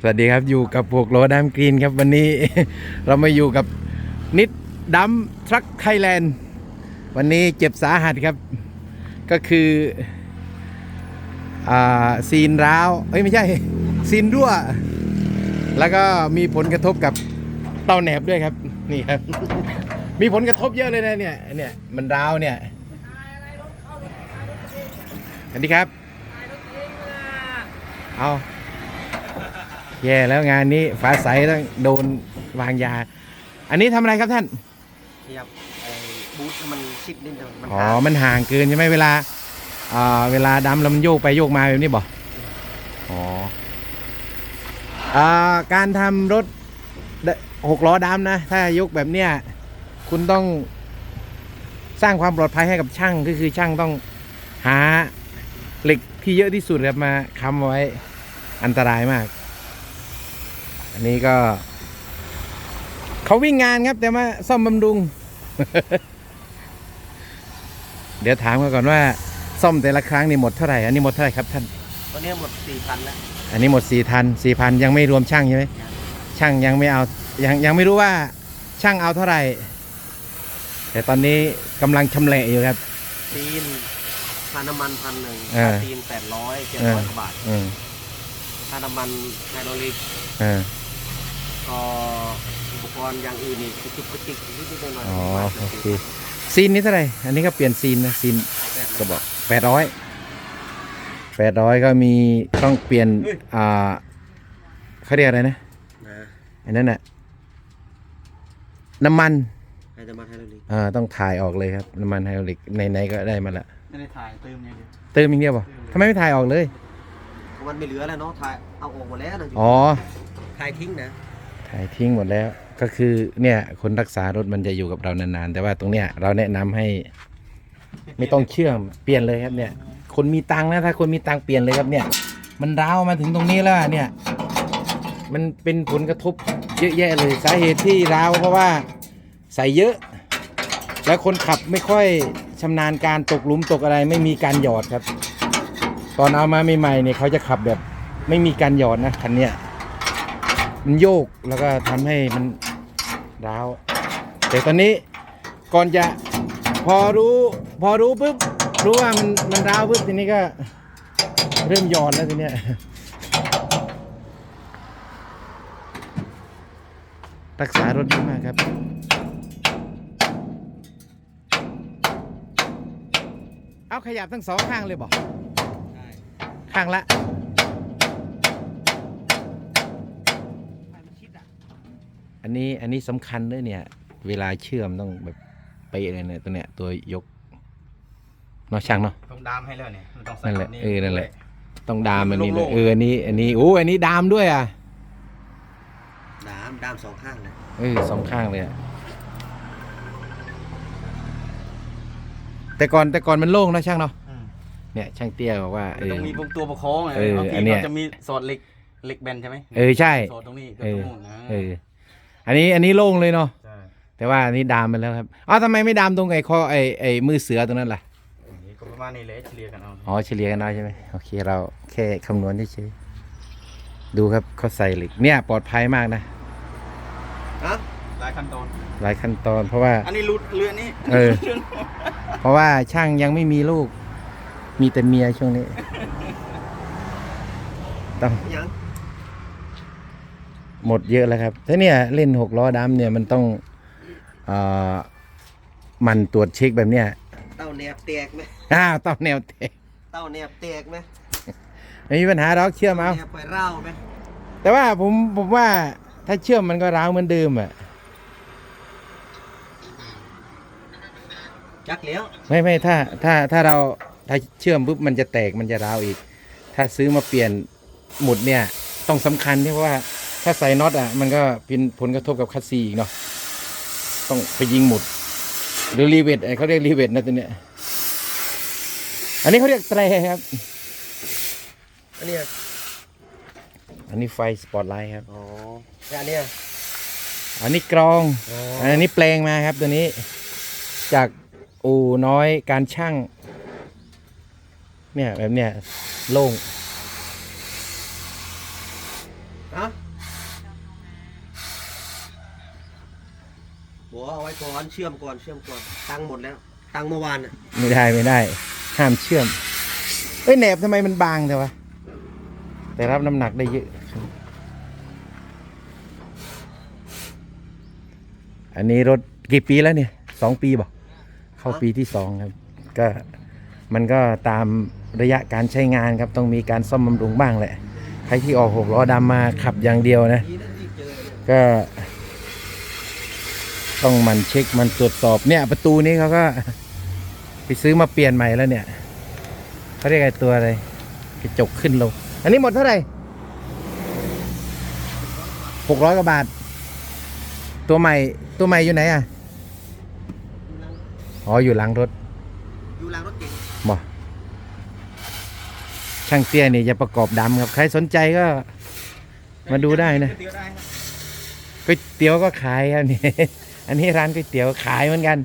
สวัสดีครับอยู่กับพวกโลดามกรีนครับวันนี้ เรามาอยู่กับนิดดัมทรัคไทยแลนด์วันนี้เจ็บสาหัสครับ ก็คืออ่าซีนร้าวเอ้ยไม่ใช่ซีนรั่ว แล้วก็มีผลกระทบกับเตาแหนบด้วยครับนี่ครับ มีผลกระทบเยอะเลยนะเนี่ยเนี่ยมันร้าวเนี่ยสวัสดีครับเอา แย่แล้วงานนี้ฟ้าใสต้องโดนวางยา อันนี้ทำอะไรครับท่าน ขยับไอ้บูทให้มันชิดนิดเดียวมันอ๋อห่างมันห่างเกินใช่ไหมเวลาอ่าเวลาดำแล้วมันโยกไปโยกมาแบบนี้บ่อ๋ออ่าการทำรถเดหกล้อดำนะ ถ้ายกแบบเนี้ยคุณต้องสร้างความปลอดภัยให้กับช่างก็คือช่างต้องหาเหล็กที่เยอะที่สุดครับมาค้ำไว้อันตรายมาก อันนี้ก็ เขาวิ่งงานครับ แต่มาซ่อมบำรุง เดี๋ยวถามกันก่อนว่า ซ่อมแต่ละครั้งนี่หมดเท่าไหร่ อันนี้หมดเท่าไหร่ครับท่าน ตอนนี้หมดสี่พันแล้ว อันนี้หมดสี่พันสี่พันยังไม่รวมช่างใช่ไหมช่างยังไม่เอา ยังยังไม่รู้ว่าช่างเอาเท่าไหร่ แต่ตอนนี้กำลังชำแหละอยู่ครับตีนค่าน้ำมันพันหนึ่งเออค่าตีนแปดร้อยเจ็ดเอร้ออยกว่าบาทอืมค่าน้ำมันไฮโดรลิกเออ ก็อุปกรณ์อย่างอื่นอีกกระจุกกระจิกนิดนิดหน่อยๆอ๋อประมาณโอเคซีนนี้เท่าไหร่อันนี้ก็เปลี่ยนซีนนะซีนแปดก็บอกแปดร้อยแปดร้อยก็มีต้องเปลี่ยนอ่าเขาเรียกอะไรนะนะอันนั้นน่ะน้ำมันไฮน้ำมันไฮโดรลิกอ่าต้องถ่ายออกเลยครับน้ำมันไฮดรอลิกไหนๆก็ได้มาละไม่ได้ถ่ายเติมอย่างเดียวเติมอีกเดียวป่ะทำไมไม่ถ่ายออกเลยมันไม่เหลือแล้วเนาะถ่ายเอาออกหมดแล้วนะอ๋อถ่ายทิ้งนะ ถ่ายทิ้งหมดแล้วก็คือเนี่ยคนรักษารถมันจะอยู่กับเรานานๆ แต่ว่าตรงเนี้ยเราแนะนำให้ ไม่ต้องเชื่อมเปลี่ยนเลยครับเนี่ย คนมีตังนะถ้าคนมีตังเปลี่ยนเลยครับเนี่ย มันร้าวมาถึงตรงนี้แล้วเนี่ย มันเป็นผลกระทบเยอะแยะเลยสาเหตุที่ร้าวเพราะว่าใส่เยอะ แล้วคนขับไม่ค่อยชำนาญการตกหลุมตกอะไรไม่มีการหยอดครับ ตอนเอามาใหม่ๆเนี่ยเขาจะขับแบบไม่มีการหยอดนะคันเนี้ย มันโยกแล้วก็ทำให้มันร้าวแต่ตอนนี้ก่อนจะพอรู้พอรู้ปุ๊บรู้ว่ามันมันร้าวปุ๊บทีนี้ก็เริ่มหยอดแล้วทีเนี้ยรักษารถดีมากครับ เอาขยับทั้งสองข้างเลยบอกใช่ข้างละ อันนี้อันนี้สำคัญด้วยเนี่ย เวลาเชื่อมต้องแบบไปะเลยเนี่ยตัวเนี้ยตัวยกเนาะช่างเนาะต้องดามให้แล้วเนี่ยมันต้องใส่นั่นแหละบบเออนั่นแหละ ต้องดามอันนี้เลยโล่งๆเอออันนี้ อันนี้โอ้อันนี้ดามด้วยอะดามดามสองข้างเลยเออสองข้างเลยอะแต่ก่อนแต่ก่อนมันโล่งนะช่างเนาะอืมเนี่ยช่างเตี้ยบอกว่าเอมันอต้องมีตัวประคองไงเออบางทีอันเนี้ยเขาจะมีสอดเหล็กเหล็กแบนใช่ไหมเออใช่สอดตรงนี้กับเอตรองนู้นนะเออ อันนี้อันนี้โล่งเลยเนาะใช่แต่ว่าอันนี้ดามไปแล้วครับอ้าวทำไมไม่ดามตรงไอ้ข้อไอ้ไอ้มือเสือตรงนั้นล่ะนี่ก็ประมาณนี้เลยเฉลี่ยกันเอาอ๋อเฉลี่ยกันเอาใช่ไหมโอเคเราแค่คำนวณเฉยๆดูครับเขาใส่เหล็กเนี่ยปลอดภัยมากนะฮะหลายขั้นตอน หลายขั้นตอนเพราะว่า อันนี้รูดเรือนี่เออ เพราะว่าช่างยังไม่มีลูก มีแต่เมียช่วงนี้ ต้อง ยัง หมดเยอะแล้วครับแต่เนี่ยเล่นหกล้อดำเนี่ยมันต้องเอ่อหมันตรวจเช็คแบบเนี้ยเต้าแนบแตกไหมอ้าวต้องแนวเตะเต้าแนบแตกไหมไม่มีปัญหาหรอกเชื่อมเอาแนบไปเร่าไหมแต่ว่าผมผมว่าถ้าเชื่อมมันก็ร้าวเหมือนเดิมอะจักแล้วไม่ไม่ถ้าถ้าถ้าเราถ้าเชื่อมปุ๊บมันจะแตกมันจะร้าวอีก ถ้าซื้อมาเปลี่ยนหมุดเนี่ยต้องสำคัญที่เพราะว่า ถ้าใส่น็อตอะมันก็เป็นผลกระทบกับคัสซีอีกเนาะต้องไปยิงหมุด หรือรีเวทเขาเรียกรีเวทนะตัวเนี้ยอันนี้เขาเรียกแตรครับ อันเนี้ยอันนี้ไฟสปอตไลท์ครับอ๋อแล้วอันเนี้ยอันนี้กรอง อ๋ออันนี้แปลงมาครับตัวนี้ จากอู่น้อยการช่าง เนี่ยแบบเนี้ยโล่ง ฮะบ อกว่าเอาไว้ก่อนเชื่อมก่อนเชื่อมก่อนตังหมดแล้ว ตังเมื่อวานน่ะไม่ได้ไม่ได้ ห้ามเชื่อม เอ้ยแหนบทำไมมันบางแต่วะ แต่รับน้ำหนักได้เยอะ อันนี้รถกี่ปีแล้วเนี่ยสองปีบ่เข้าปีที่สองครับ ก็มันก็ตามระยะการใช้งานครับ ต้องมีการซ่อมบำรุงบ้างแหละ ใครที่ออกหกล้อดำมาขับอย่างเดียวนะนี่นั่นที่เจอเนี่ยก็ ต้องหมันเช็คมันตรวจสอบเนี่ยประตูนี้เขาก็ไปซื้อมาเปลี่ยนใหม่แล้วเนี่ยเขาเรียกไอ้ตัวอะไรกระจกขึ้นลง อันนี้หมดเท่าไหร่หกร้อยกว่าบาท ตัวใหม่ตัวใหม่อยู่ไหนอะอ๋ออยู่หลังรถ อยู่หลังรถเก๋งบ่ช่างเตี้ยนี่จะประกอบดำครับ ใครสนใจก็ มาดูได้นะเดียวได้ครับก๋วยเตี๋ยวก็ขายครับนี่ อันนี้ร้านก๋วยเตี๋ยวขายเหมือนกัน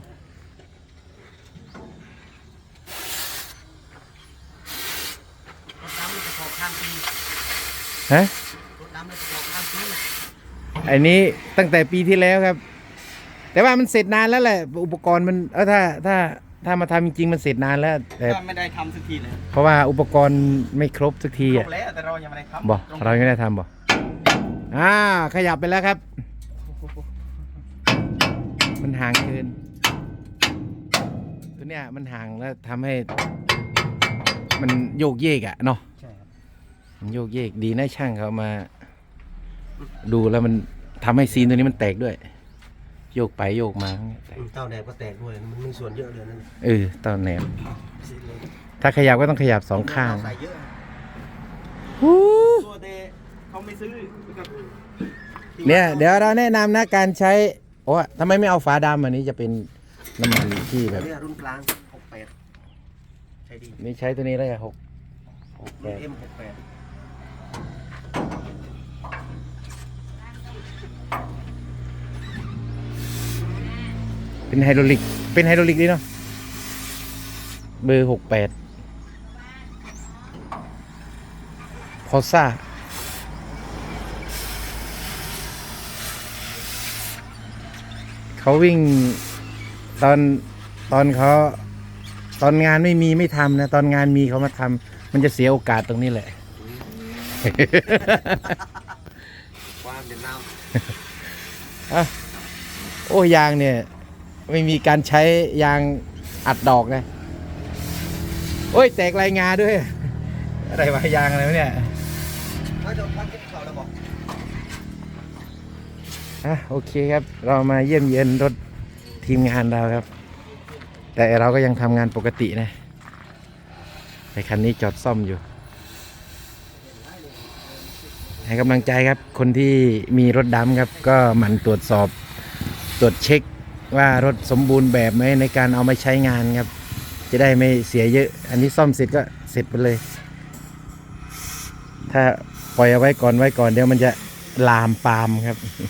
รถดำเลยจะขอข้ามปีฮะรถดำเลยจะขอข้ามปีอันนี้ตั้งแต่ปีที่แล้วครับ แต่ว่ามันเสร็จนานแล้วแหละ อุปกรณ์มันเออถ้าถ้าถ้ามาทำจริงๆมันเสร็จนานแล้ว แต่ก็ไม่ได้ทำสักทีเลยเพราะว่าอุปกรณ์ไม่ครบสักทีครอะบแล้วแต่เรายังไม่ได้ทำบ่ตง เรายังไม่ได้ทำบ่อ่าขยับไปแล้วครับมัน ห่างเกิน ตัวเนี้ยมันห่างแล้วทำให้ มันโยกเยกอะเนาะใช่ครับมันโยกเยกดีนะช่างเขามา ดูแล้วมันทำให้ซีนตัวนี้มันแตกด้วย โยกไปโยกมาแตกเต้าแดงก็แตกด้วยมันมีส่วนเยอะเลยนั่นเออตอนแหนมถ้าขยับก็ต้องขยับสองข้าง ใส่เยอะตัวเดเขาไม่ซื้อกับเนี่ยเดี๋ยวเราแนะนำนะการใช้ โอ้ทำไมไม่เอาฝาดำอันนี้จะเป็นน้ำมันที่แบบ เนี่ยรุ่นกลางหกแปดใช่ดีนี่ใช้ตัวนี้แล้วหกหกแปรุ่นดเอ็มหกแปดเป็นไฮดรอลิก เป็นไฮดรอลิกดีเนาะเบอร์หกแปดพอซ่า เขาวิ่งตอนตอนเขาตอนงานไม่มีไม่ทำนะ ตอนงานมีเขามาทำมันจะเสียโอกาสตรงนี้แหละ ความเด่นน้อะโอ้ยางเนี่ย ไม่มีการใช้ยางอัดดอกนะโอ้ยแตกลายงาด้วย อะไรวะยางอะไรวะเนี่ยำถ้าจะพักเก็บเขาแล้วบ อะโอเคครับ เรามาเยี่ยมเยียนรถทีมงานเราครับ แต่เราก็ยังทำงานปกตินะแต่คันนี้จอดซ่อมอยู่ ให้กำลังใจครับ คนที่มีรถดำครับ ก็หมั่นตรวจสอบตรวจเช็คว่ารถสมบูรณ์แบบไหมในการเอามาใช้งานครับ จะได้ไม่เสียเยอะ อันนี้ซ่อมเสร็จก็เสร็จไปเลย ถ้าปล่อยเอาไว้ก่อนไว้ก่อนเดี๋ยวมันจะลามปามครับ อะ